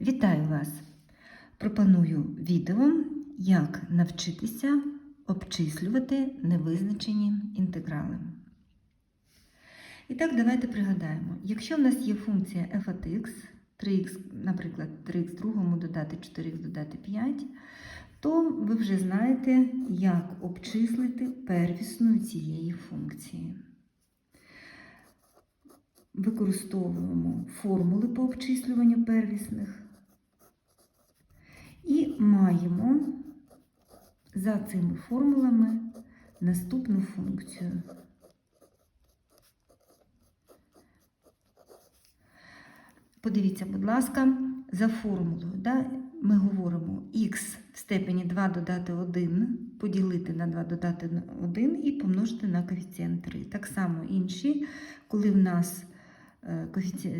Вітаю вас! Пропоную відео, як навчитися обчислювати невизначені інтеграли. І так, давайте пригадаємо, якщо в нас є функція f от x, 3х, наприклад, 3х другому додати 4х додати 5, то ви вже знаєте, як обчислити первісну цієї функції. Використовуємо формули по обчислюванню первісних і маємо за цими формулами наступну функцію. Подивіться, будь ласка, за формулою. Да, ми говоримо х в степені 2 додати 1 поділити на 2 додати 1 і помножити на коефіцієнт 3. Так само інші, коли в нас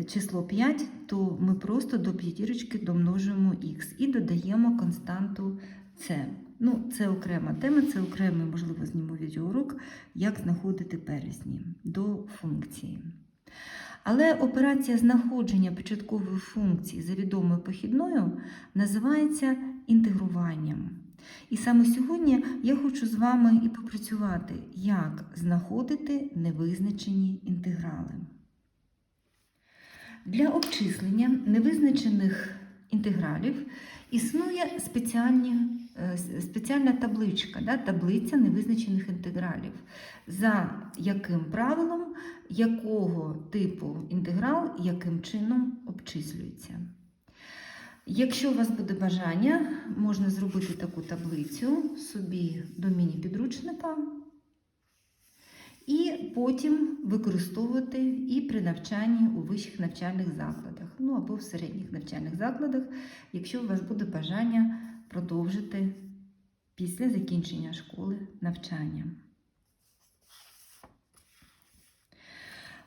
число 5, то ми просто до п'ятірочки домножуємо х і додаємо константу c. Ну, це окрема тема, це окремий, можливо, зніму відеоурок, як знаходити первісні до функції. Але операція знаходження початкової функції за відомою похідною називається інтегруванням. І саме сьогодні я хочу з вами і попрацювати, як знаходити невизначені інтеграли. Для обчислення невизначених інтегралів існує спеціальні, е, спеціальна табличка, да, таблиця невизначених інтегралів, за яким правилом якого типу інтеграл яким чином обчислюється. Якщо у вас буде бажання, можна зробити таку таблицю собі до міні-підручника і потім використовувати і при навчанні у вищих навчальних закладах, ну або в середніх навчальних закладах, якщо у вас буде бажання продовжити після закінчення школи навчання.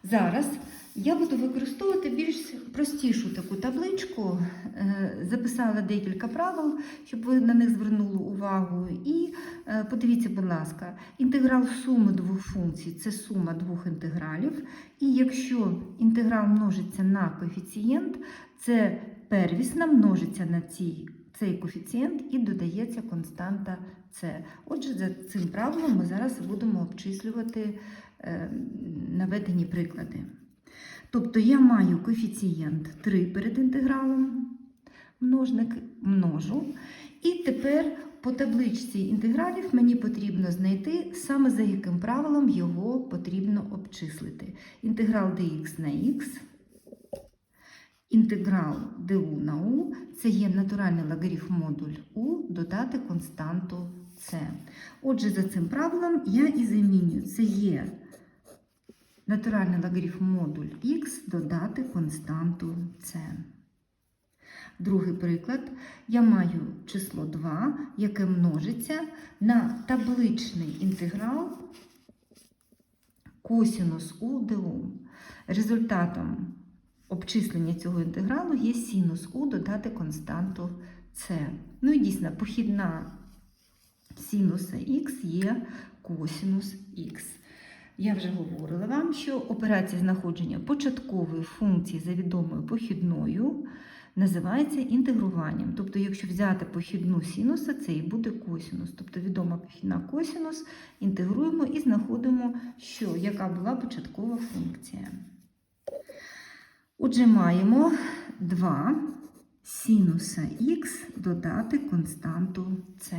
Зараз я буду використовувати більш простішу таку табличку. Е, Записала декілька правил, щоб ви на них звернули увагу. І е, подивіться, будь ласка, інтеграл суми двох функцій це сума двох інтегралів. І якщо інтеграл множиться на коефіцієнт, це первісна множиться на цій, цей коефіцієнт і додається константа С. Отже, за цим правилом ми зараз будемо обчислювати е, наведені приклади. Тобто я маю коефіцієнт 3 перед інтегралом, множник множу. І тепер по табличці інтегралів мені потрібно знайти саме за яким правилом його потрібно обчислити. Інтеграл dx на x, інтеграл du на u це є натуральний логарифм модуль u додати константу c. Отже, за цим правилом я і замінюю. Це є натуральний логарифм модуль х додати константу c. Другий приклад. Я маю число 2, яке множиться на табличний інтеграл косінус у ду. Результатом обчислення цього інтегралу є синус у додати константу c. Ну і дійсно, похідна синуса х є косінус х. Я вже говорила вам, що операція знаходження початкової функції за відомою похідною називається інтегруванням. Тобто, якщо взяти похідну синуса, це і буде косінус. Тобто відома похідна косінус, інтегруємо і знаходимо, що яка була початкова функція. Отже, маємо 2 синуса х додати константу c.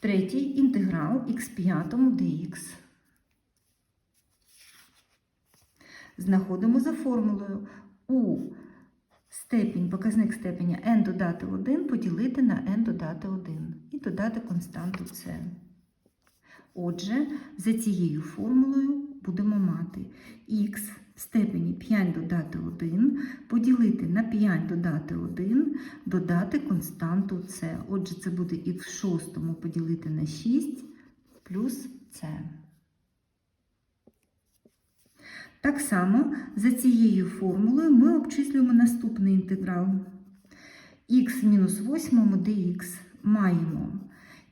Третій інтеграл х5 dx. Знаходимо за формулою у степінь, показник степеня n додати 1 поділити на n додати 1 і додати константу c. Отже, за цією формулою будемо мати х степені 5 додати 1 поділити на 5 додати 1, додати константу c. Отже, це буде х в шостому поділити на 6 плюс c. Так само за цією формулою ми обчислюємо наступний інтеграл. х в мінус 8 dx маємо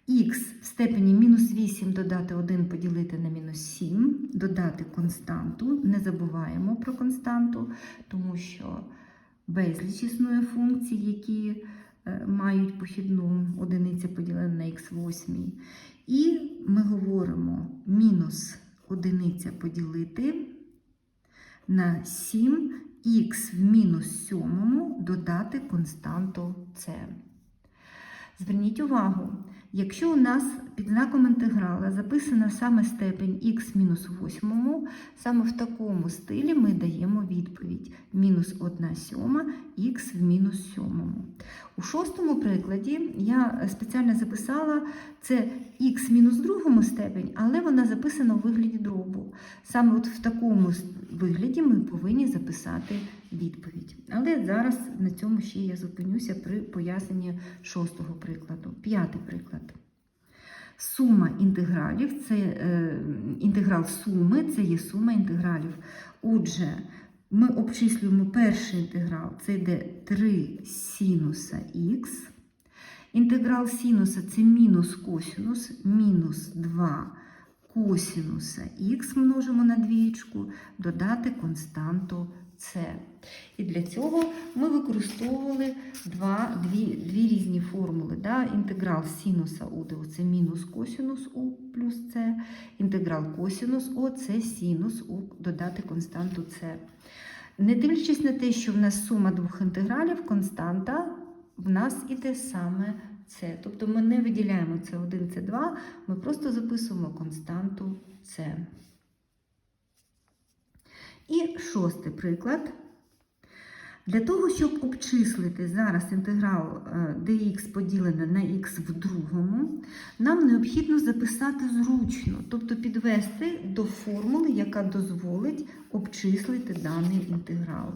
х степені мінус 8 додати 1 поділити на мінус 7, додати константу. Не забуваємо про константу, тому що безліч існує функцій, які е, мають похідну одиниця поділена на х8. І ми говоримо мінус одиниця поділити на 7 х в мінус сьомому додати константу c. Зверніть увагу, якщо у нас під знаком інтеграла записана саме степень х мінус 8, саме в такому стилі ми даємо відповідь мінус 1 сьома х в мінус 7. У шостому прикладі я спеціально записала це х мінус другому степень, але вона записана у вигляді дробу. Саме от в такому вигляді ми повинні записати відповідь. Але зараз на цьому ще я зупинюся при поясненні шостого прикладу. П'ятий приклад. Сума інтегралів це е, інтеграл суми, це є сума інтегралів. Отже, ми обчислюємо перший інтеграл, це йде 3 синуса х. Інтеграл синуса це мінус косинус, мінус 2 косинуса х множимо на двічку, додати константу С. І для цього ми використовували два, дві, дві різні формули. Да? Інтеграл синуса у це мінус косинус у плюс С, інтеграл косинус О це синус у додати константу С. Не дивлячись на те, що в нас сума двох інтегралів, константа в нас іде саме С. Тобто ми не виділяємо С1, С2, ми просто записуємо константу С. І шостий приклад. Для того, щоб обчислити зараз інтеграл е, dx поділене на х в другому, нам необхідно записати зручно, тобто підвести до формули, яка дозволить обчислити даний інтеграл.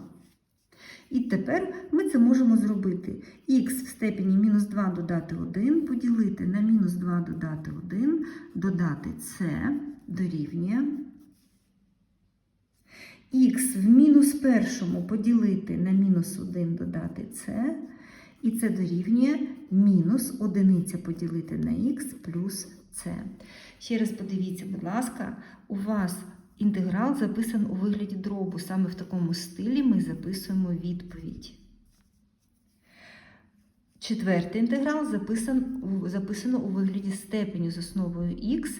І тепер ми це можемо зробити. х в степені мінус 2 додати 1, поділити на мінус 2 додати 1, додати c дорівнює. Х в мінус першому поділити на мінус 1 додати c, і це дорівнює мінус одиниця поділити на х плюс c. Ще раз подивіться, будь ласка, у вас інтеграл записан у вигляді дробу. Саме в такому стилі ми записуємо відповідь. Четвертий інтеграл записан, записано у вигляді степеню з основою х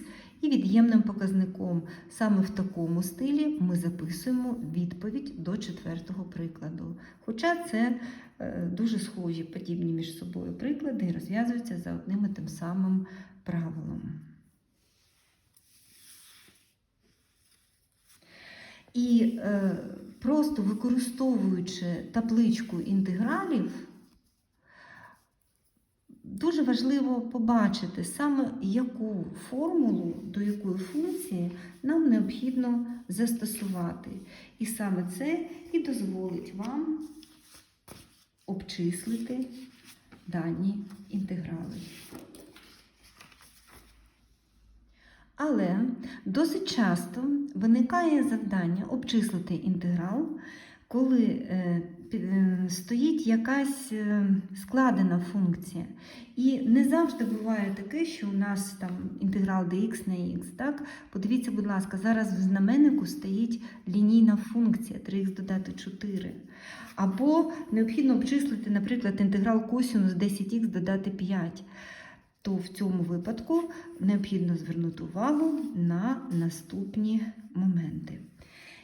і від'ємним показником. Саме в такому стилі ми записуємо відповідь до четвертого прикладу. Хоча це е, дуже схожі, подібні між собою приклади і розв'язуються за одним і тим самим правилом. І е, просто використовуючи табличку інтегралів, дуже важливо побачити саме яку формулу до якої функції нам необхідно застосувати. І саме це і дозволить вам обчислити дані інтеграли. Але досить часто виникає завдання обчислити інтеграл, коли е, стоїть якась е, складена функція. І не завжди буває таке, що у нас там інтеграл dx на x. Так? Подивіться, будь ласка, зараз в знаменнику стоїть лінійна функція 3х додати 4. Або необхідно обчислити, наприклад, інтеграл косинус 10х додати 5 то в цьому випадку необхідно звернути увагу на наступні моменти.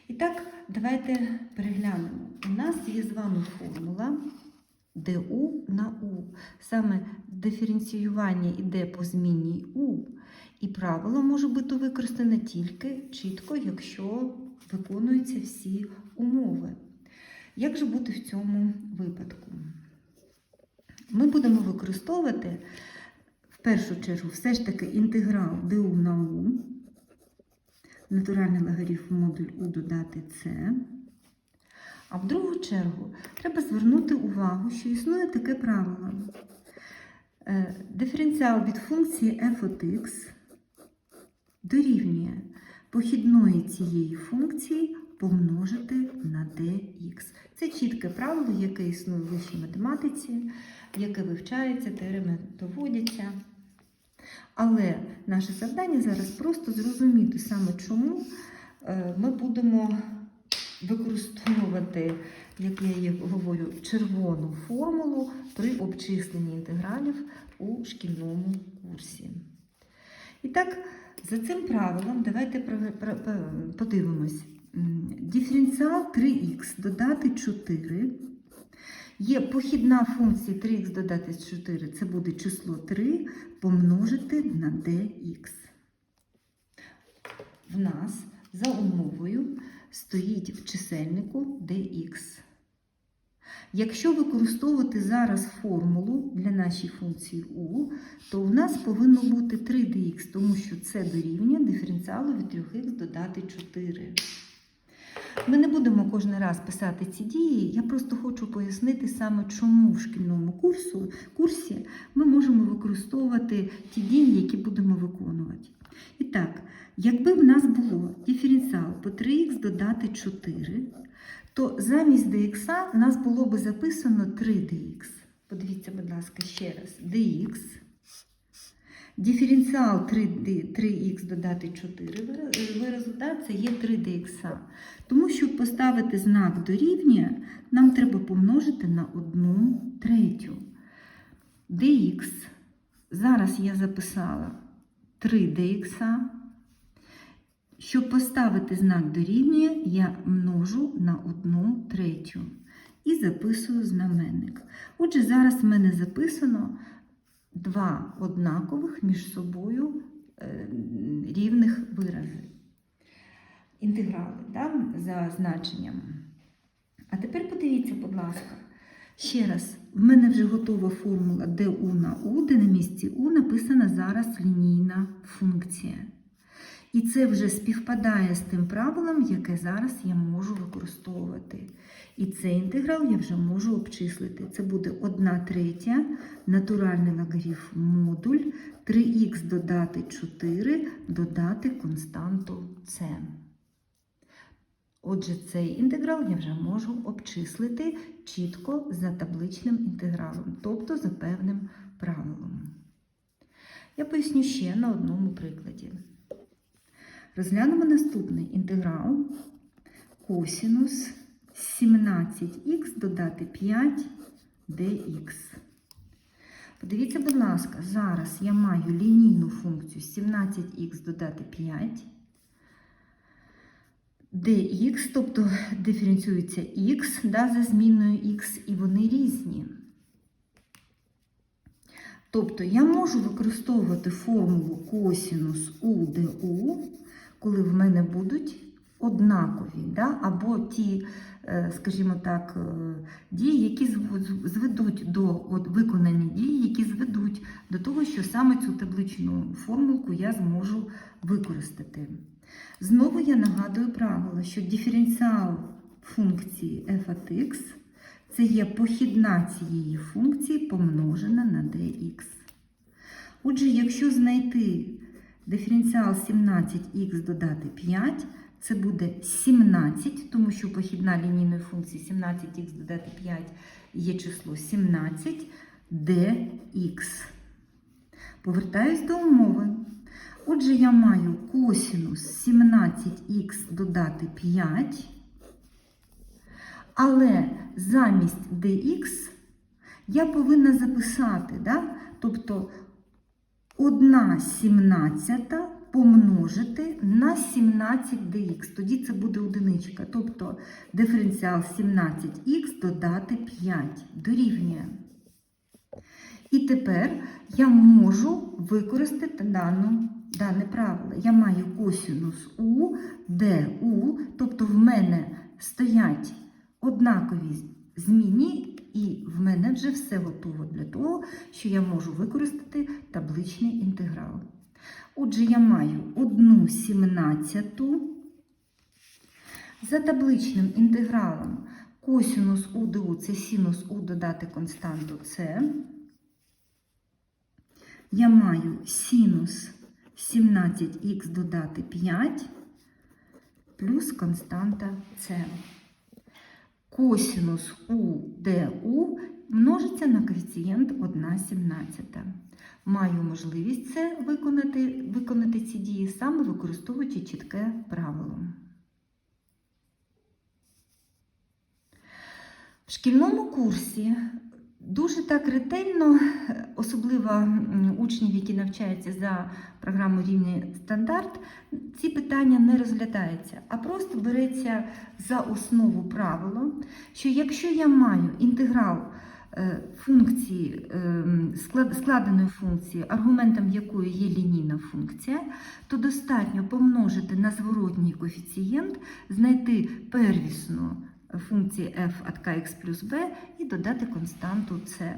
І так, давайте переглянемо. У нас є з вами формула du на u. Саме диференціювання йде по змінній u. І правило може бути використане тільки чітко, якщо виконуються всі умови. Як же бути в цьому випадку? Ми будемо використовувати в першу чергу все ж таки інтеграл du на u, натуральний логарифм модуль u додати c. А в другу чергу треба звернути увагу, що існує таке правило. Е, Диференціал від функції f от x дорівнює похідної цієї функції помножити на dx. Це чітке правило, яке існує в вищій математиці, яке вивчається, теореми доводяться. Але наше завдання зараз просто зрозуміти саме, чому е, ми будемо використовувати, як я її говорю, червону формулу при обчисленні інтегралів у шкільному курсі. І так, за цим правилом, давайте подивимось. Диференціал 3х додати 4. Є похідна функція 3х додати 4, це буде число 3 помножити на dx. В нас за умовою стоїть в чисельнику dx. Якщо використовувати зараз формулу для нашої функції u, то у нас повинно бути 3dx, тому що це дорівнює диференціалу від 3х додати 4. Ми не будемо кожен раз писати ці дії, я просто хочу пояснити саме, чому в шкільному курсу, курсі ми можемо використовувати ті дії, які будемо виконувати. І так, якби в нас було диференціал по 3х додати 4, то замість dx у нас було би записано 3dx. Подивіться, будь ласка, ще раз. dx. Диференціал 3D 3х додати 4 вира- виразу, да, це є 3dx. Тому, щоб поставити знак дорівнює, нам треба помножити на 1 третю. dx. Зараз я записала 3dx. Щоб поставити знак дорівнює, я множу на 1 третю і записую знаменник. Отже, зараз в мене записано два однакових між собою е, рівних вирази. Інтеграли да, за значенням. А тепер подивіться, будь ласка, ще раз, в мене вже готова формула ду на у, де на місці у написана зараз лінійна функція. І це вже співпадає з тим правилом, яке зараз я можу використовувати. І цей інтеграл я вже можу обчислити. Це буде 1 третя, натуральний логарифм модуль, 3х додати 4, додати константу c. Отже, цей інтеграл я вже можу обчислити чітко за табличним інтегралом, тобто за певним правилом. Я поясню ще на одному прикладі. Розглянемо наступний інтеграл косінус 17х додати 5 dx. Подивіться, будь ласка, зараз я маю лінійну функцію 17х додати 5 dx, тобто диференціюється х да, за змінною х, і вони різні. Тобто я можу використовувати формулу косінус у ду, коли в мене будуть однакові, да? або ті, е, скажімо так, е, дії, які зведуть до от, виконані дії, які зведуть до того, що саме цю табличну формулку я зможу використати. Знову я нагадую правило, що диференціал функції f от x це є похідна цієї функції помножена на dx. Отже, якщо знайти диференціал 17х додати 5, це буде 17, тому що похідна лінійної функції 17х додати 5 є число 17 dx. Повертаюсь до умови. Отже, я маю косінус 17х додати 5, але замість dx я повинна записати, да? тобто 1 сімнадцята помножити на 17 dx. Тоді це буде одиничка. Тобто диференціал 17х додати 5 дорівнює. І тепер я можу використати дану, дане правило. Я маю косінус у, ду, тобто в мене стоять однакові змінні, і в мене вже все готово для того, що я можу використати табличний інтеграл. Отже, я маю 1 сімнадцяту. За табличним інтегралом косінус у ду це синус у додати константу С. Я маю синус 17х додати 5 плюс константа С. Осинус У Ду множиться на коефіцієнт 1,17. Маю можливість це виконати, виконати ці дії саме використовуючи чітке правило. В шкільному курсі дуже так ретельно, особливо учнів, які навчаються за програмою рівня стандарт, ці питання не розглядаються, а просто береться за основу правило, що якщо я маю інтеграл е, функції, е, складеної функції, аргументом якої є лінійна функція, то достатньо помножити на зворотній коефіцієнт, знайти первісну функції f від kx плюс b і додати константу c.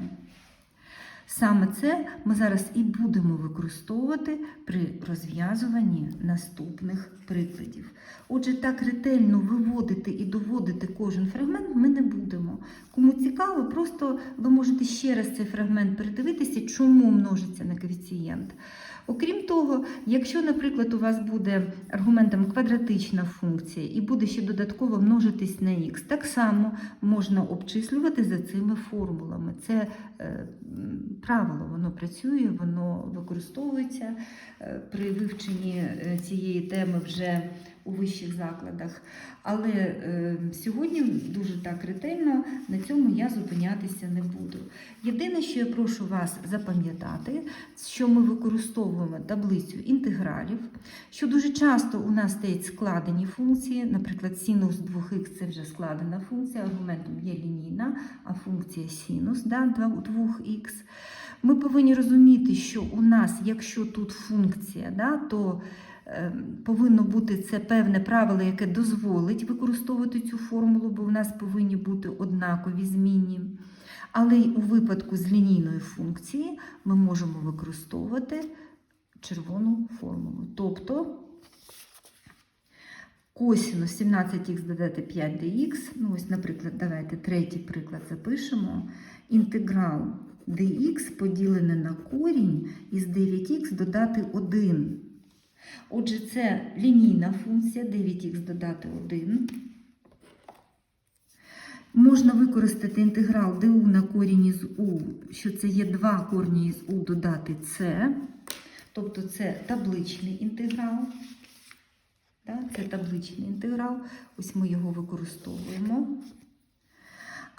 Саме це ми зараз і будемо використовувати при розв'язуванні наступних прикладів. Отже, так ретельно виводити і доводити кожен фрагмент ми не будемо. Кому цікаво, просто ви можете ще раз цей фрагмент передивитися, чому множиться на коефіцієнт. Окрім того, якщо, наприклад, у вас буде аргументом квадратична функція і буде ще додатково множитись на х, так само можна обчислювати за цими формулами. Це е, правило, воно працює, воно використовується е, при вивченні е, цієї теми вже у вищих закладах. Але е, сьогодні дуже так ретельно на цьому я зупинятися не буду. Єдине, що я прошу вас запам'ятати, що ми використовуємо таблицю інтегралів, що дуже часто у нас стоять складені функції, наприклад, синус 2х це вже складена функція, аргументом є лінійна, а функція синус да, 2х. Ми повинні розуміти, що у нас, якщо тут функція, да, то повинно бути це певне правило, яке дозволить використовувати цю формулу, бо в нас повинні бути однакові змінні. Але й у випадку з лінійної функції ми можемо використовувати червону формулу. Тобто косінус 17х додати 5dx, ну ось, наприклад, давайте третій приклад запишемо. Інтеграл dx поділене на корінь із 9х додати 1. Отже, це лінійна функція 9х додати 1. Можна використати інтеграл du на корінь із u, що це є 2 корні із u додати c. Тобто це табличний інтеграл. Це табличний інтеграл. Ось ми його використовуємо.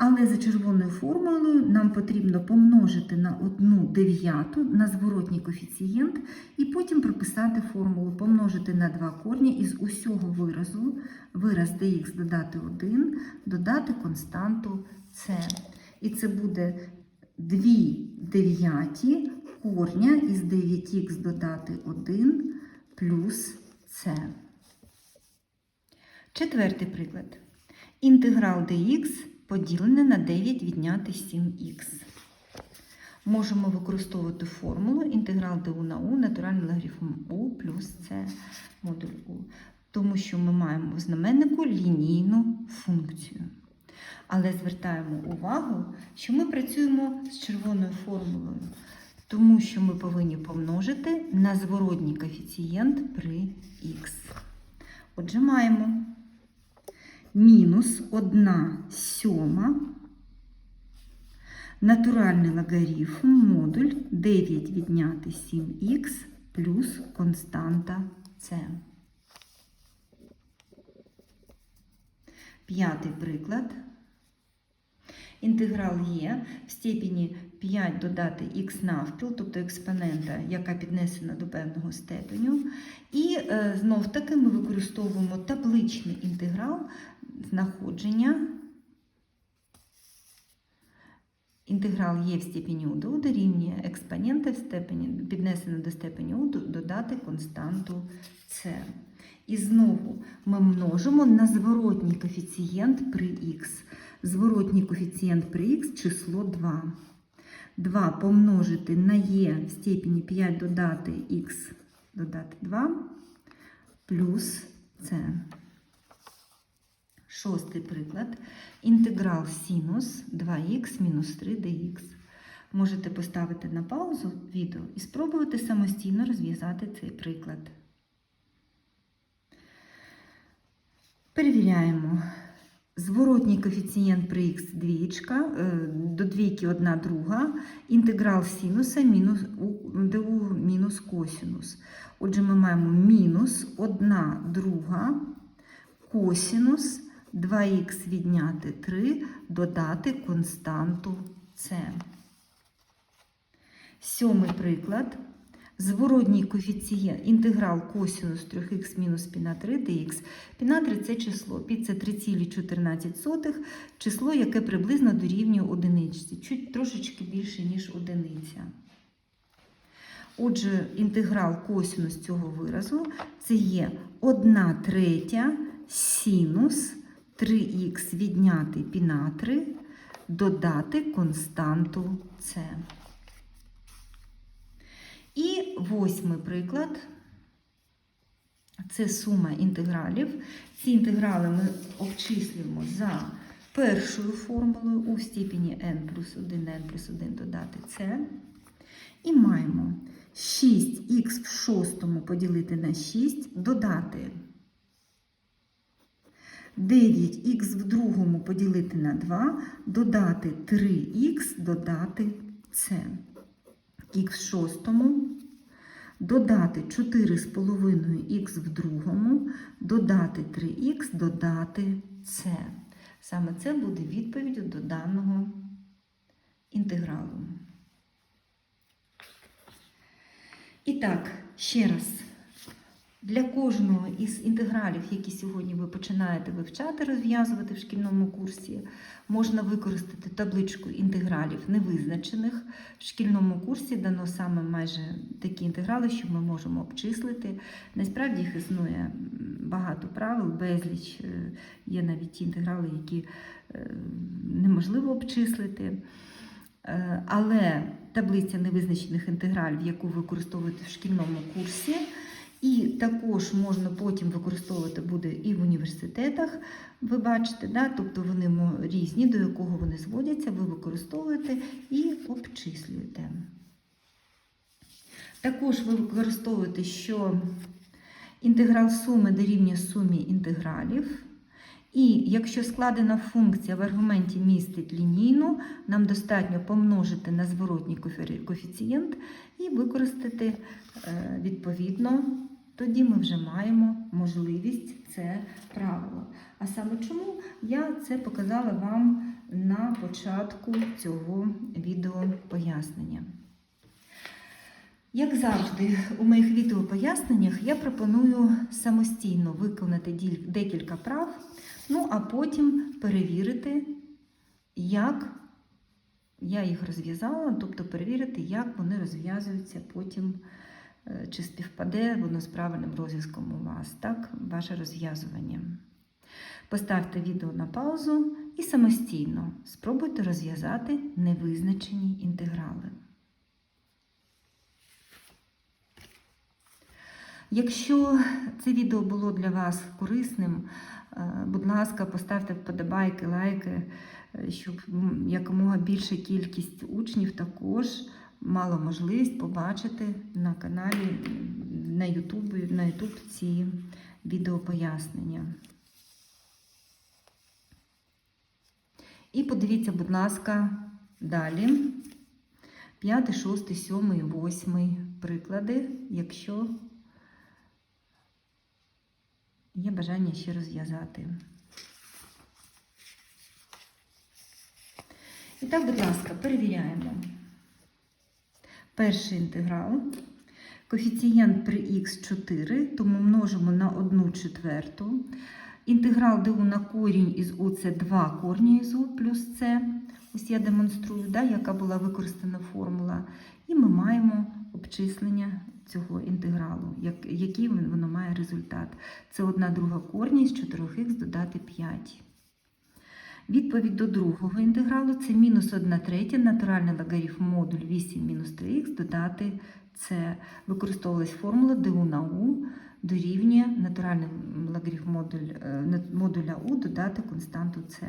Але за червоною формулою нам потрібно помножити на 1 дев'яту на зворотній коефіцієнт і потім прописати формулу помножити на 2 корні із усього виразу, вираз dx додати 1, додати константу c. І це буде 2 дев'яті корня із 9х додати 1 плюс c. Четвертий приклад. Інтеграл dx поділене на 9 відняти 7х. Можемо використовувати формулу інтеграл du на u натуральним логарифмом u плюс c модуль u. Тому що ми маємо в знаменнику лінійну функцію. Але звертаємо увагу, що ми працюємо з червоною формулою, тому що ми повинні помножити на зворотній коефіцієнт при х. Отже, маємо мінус 1 сьома натуральний логарифм модуль 9 відняти 7х плюс константа c. П'ятий приклад. Інтеграл є в степені 5 додати х навпіл, тобто експонента, яка піднесена до певного степеню. І е, знов таки ми використовуємо табличний інтеграл знаходження. Інтеграл є в степені u дорівнює експонента в степені, піднесено до степені u, додати константу c. І знову ми множимо на зворотній коефіцієнт при х. Зворотній коефіцієнт при х число 2. 2 помножити на е в степені 5 додати х додати 2 плюс c. Шостий приклад. Інтеграл синус 2х мінус 3 dx. Можете поставити на паузу відео і спробувати самостійно розв'язати цей приклад. Перевіряємо. Зворотній коефіцієнт при х двічка, е, до двійки одна друга, інтеграл синуса мінус, du мінус косинус. Отже, ми маємо мінус 1 друга косинус 2х відняти 3, додати константу С. Сьомий приклад. Зворотній коефіцієнт інтеграл косінус 3х мінус пі на 3 dx. Пі на 3 – це число. Пі – це 3,14, число, яке приблизно дорівнює одиниці. Чуть трошечки більше, ніж одиниця. Отже, інтеграл косінус цього виразу це є 1 третя синус 3х відняти пі на 3, додати константу С. І восьмий приклад це сума інтегралів. Ці інтеграли ми обчислюємо за першою формулою у степені n плюс 1, n плюс 1 додати c. І маємо 6х в шостому поділити на 6, додати 9х в другому поділити на 2, додати 3х, додати c х в шостому, додати 4,5х в другому, додати 3х, додати c. Саме це буде відповіддю до даного інтегралу. І так, ще раз. Для кожного із інтегралів, які сьогодні ви починаєте вивчати, розв'язувати в шкільному курсі, можна використати табличку інтегралів невизначених. В шкільному курсі дано саме майже такі інтеграли, що ми можемо обчислити. Насправді їх існує багато правил, безліч. Е, Є навіть ті інтеграли, які е, неможливо обчислити. Е, Але таблиця невизначених інтегралів, яку ви використовуєте в шкільному курсі, і також можна потім використовувати буде і в університетах. Ви бачите, да? тобто вони різні, до якого вони зводяться, ви використовуєте і обчислюєте. Також ви використовуєте, що інтеграл суми дорівнює сумі інтегралів. І якщо складена функція в аргументі містить лінійну, нам достатньо помножити на зворотній коефіцієнт і використати е, відповідно, тоді ми вже маємо можливість це правило. А саме чому я це показала вам на початку цього відео пояснення. Як завжди, у моїх відеопоясненнях я пропоную самостійно виконати декілька прав, ну а потім перевірити, як я їх розв'язала, тобто перевірити, як вони розв'язуються потім, чи співпаде воно з правильним розв'язком у вас, так, ваше розв'язування. Поставте відео на паузу і самостійно спробуйте розв'язати невизначені інтеграли. Якщо це відео було для вас корисним, е, будь ласка, поставте вподобайки, лайки, е, щоб якомога більша кількість учнів також мала можливість побачити на каналі на YouTube, на YouTube ці відеопояснення. І подивіться, будь ласка, далі. П'ятий, шостий, сьомий, восьмий приклади, якщо Є бажання ще розв'язати. І так, будь ласка, перевіряємо. Перший інтеграл. Коефіцієнт при х 4, тому множимо на 1 четверту. Інтеграл ду на корінь із У це 2 корні із У плюс С. Ось я демонструю, да, яка була використана формула. І ми маємо обчислення цього інтегралу, як, який воно має результат. Це 1 друга корня з 4х додати 5. Відповідь до другого інтегралу це мінус 1 третя, натуральний логарифм модуль 8 мінус 3х додати це. Використовувалась формула ду на у дорівнює натуральний логарифм е, модуля у додати константу С.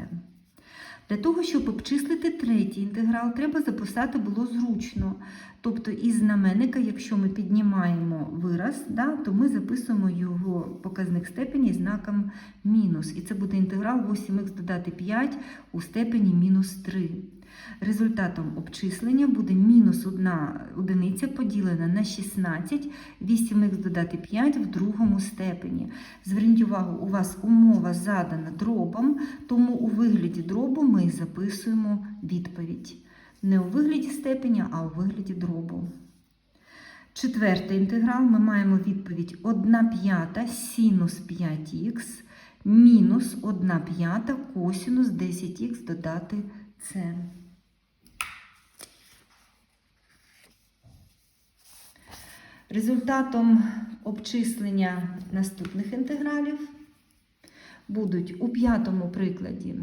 Для того, щоб обчислити третій інтеграл, треба записати було зручно. Тобто із знаменника, якщо ми піднімаємо вираз, да, то ми записуємо його показник степені знаком мінус. І це буде інтеграл 8х додати 5 у степені мінус 3. Результатом обчислення буде мінус 1 одиниця поділена на 16, 8х додати 5 в другому степені. Зверніть увагу, у вас умова задана дробом, тому у вигляді дробу ми записуємо відповідь. Не у вигляді степеня, а у вигляді дробу. Четвертий інтеграл ми маємо відповідь 1 п'ята синус 5х мінус 1 п'ята косінус 10х додати це. Результатом обчислення наступних інтегралів будуть у п'ятому прикладі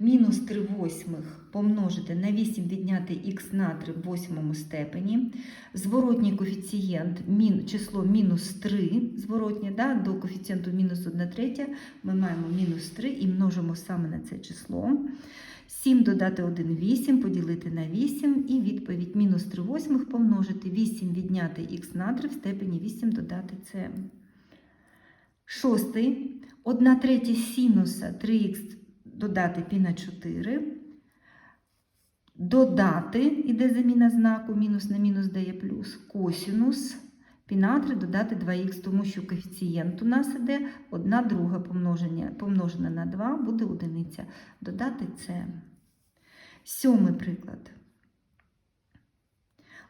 мінус 3 восьмих помножити на 8 відняти х на 3 в восьмому степені. Зворотній коефіцієнт число мінус 3, зворотнє, да, до коефіцієнту мінус 1 третя ми маємо мінус 3 і множимо саме на це число. 7 додати 1 8, поділити на 8 і відповідь мінус 3 восьмих помножити 8 відняти х на 3 в степені 8 додати це. Шостий. 1 третя синуса 3х додати пі на 4. Додати, іде заміна знаку, мінус на мінус дає плюс, косінус пі на 3 додати 2х, тому що коефіцієнт у нас іде 1 друга помноження, помножена на 2 буде одиниця. Додати це. Сьомий приклад.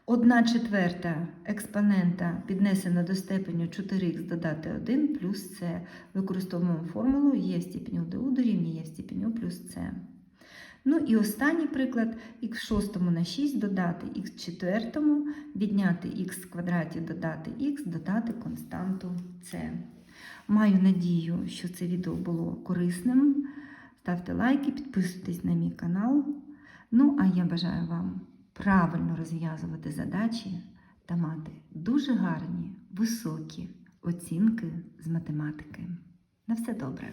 1 четверта експонента піднесена до степеню 4х додати 1 плюс це. Використовуємо формулу є в степені ДУ дорівнює є в степені У плюс це. Ну і останній приклад х в шостому на 6 додати х в четвертому, відняти х в квадраті додати х, додати константу це. Маю надію, що це відео було корисним. Ставте лайки, підписуйтесь на мій канал. Ну, а я бажаю вам правильно розв'язувати задачі та мати дуже гарні, високі оцінки з математики. На все добре!